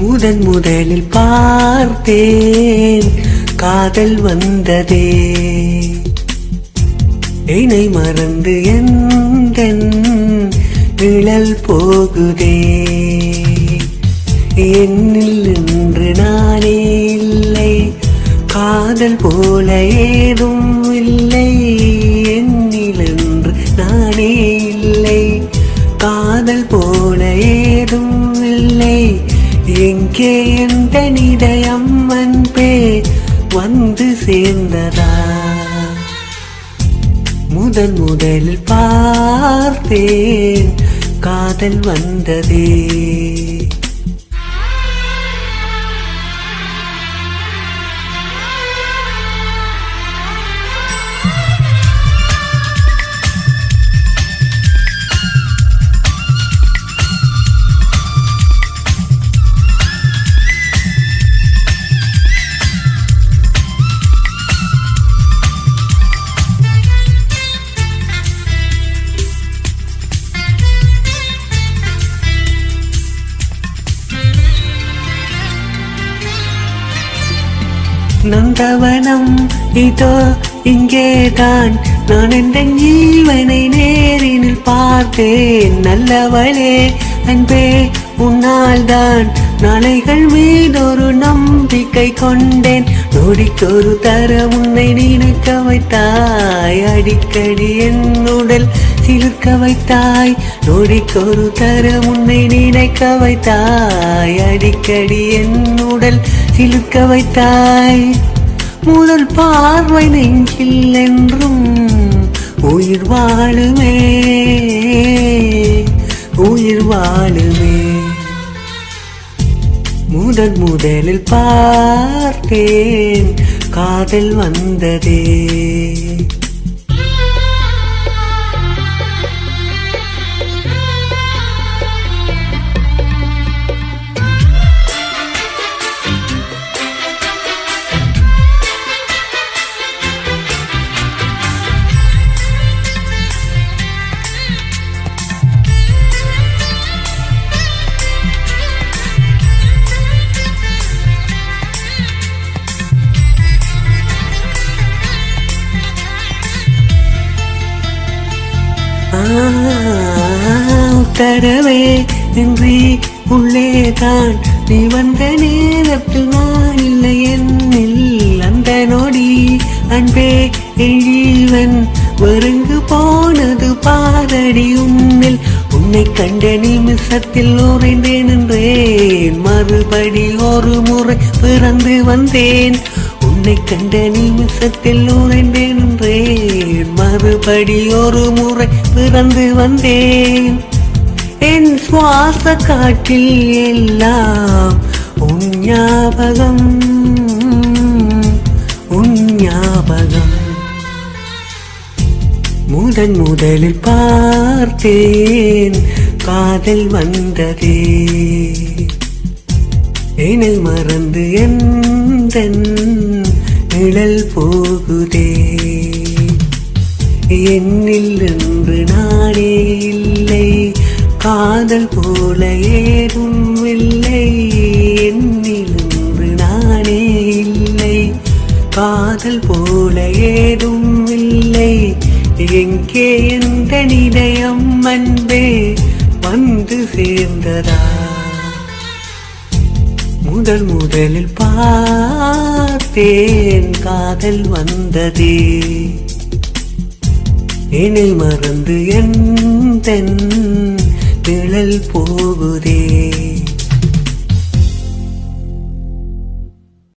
முதன் முதலில் பார்த்தேன். காதல் வந்ததே. என்னை மறந்து எந்த நிழல் போகுதே. என்னில் நின்று நானே இல்லை. காதல் போல ஏதும் இல்லை. என்னில் என்று நானே இல்லை. காதல் போல எங்கே எந்த நிதயம் பே வந்து சேர்ந்ததா? முதன் முதல் பார்த்தேன் காதல் வந்ததே. நம் கவனம் இதோ இங்கேதான். நான் எந்த ஜீவனை நேரினில் பார்த்தேன். நல்லவளே அன்பே உன்னால் தான் நாளைகள் மீதொரு நம்பிக்கை கொண்டேன். நொடிக்கொரு தர உன்னை நினைக்க வைத்தாய். அடிக்கடி என் உடல் சிலிர்க்க வைத்தாய். நொடிக்கொரு தர உன்னை நினைக்க வைத்தாய். அடிக்கடி என் உடல் இழுக்க வைத்தாய். முதல் பார்வை நெஞ்சில் என்றும் உயிர் வாழுமே. உயிர் வாழுமே. முதல் முதலில் பார்த்தேன். காதல் வந்ததே. உத்தரவே இன்றி உள்ளேதான் நீ வந்த நேரத்தில் நான் இல்லை என்னில். அந்த நொடி அன்பே எழிவன் ஒருங்கு போனது பாதடி உன்னில். உன்னை கண்ட நிமிஷத்தில் உறைந்தேன் என்றேன் மறுபடி ஒரு முறை பிறந்து வந்தேன். உன்னை கண்ட நிமிஷத்தில் உறைந்தேன் இப்படி ஒரு முறை பிறந்து வந்தேன். என் சுவாச காற்றில் எல்லாம் உன் ஞாபகம் உன் ஞாபகம். முதன் முதலில் பார்த்தேன் காதல் வந்ததே. என்னை மறந்து எந்த நிழல் போகுதே. என்னில் என்று நானே இல்லை. காதல் போல ஏதும் இல்லை. என்னில் என்று நானே இல்லை. காதல் போல ஏதும் இல்லை. எங்கே எந்த நிதயம் அன்பே வந்து சேர்ந்ததா? முதல் முதலில் பார்த்தேன் காதல் வந்ததே. என்னை மறந்து என் தென் திழல் போகுதே.